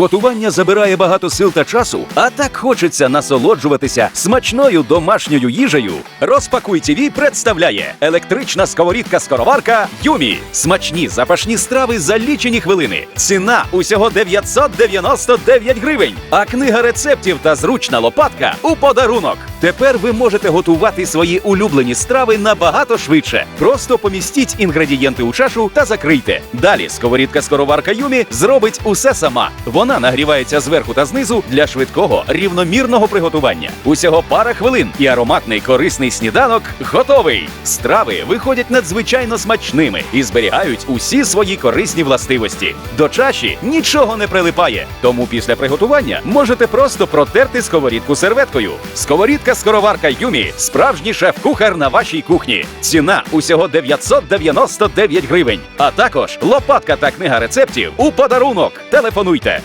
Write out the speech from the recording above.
Готування забирає багато сил та часу, а так хочеться насолоджуватися смачною домашньою їжею. Розпакуй ТВ представляє електрична сковорідка скороварка Юмі. Смачні запашні страви за лічені хвилини. Ціна усього 999 гривень. А книга рецептів та зручна лопатка у подарунок. Тепер ви можете готувати свої улюблені страви набагато швидше. Просто помістіть інгредієнти у чашу та закрийте. Далі сковорідка скороварка Юмі зробить усе сама. Вона нагрівається зверху та знизу для швидкого рівномірного приготування. Усього пара хвилин, і ароматний корисний сніданок готовий. Страви виходять надзвичайно смачними і зберігають усі свої корисні властивості. До чаші нічого не прилипає, тому після приготування можете просто протерти сковорідку серветкою. Сковорідка скороварка Юмі справжній шеф-кухар на вашій кухні. Ціна усього 999 гривень. А також лопатка та книга рецептів у подарунок. Телефонуйте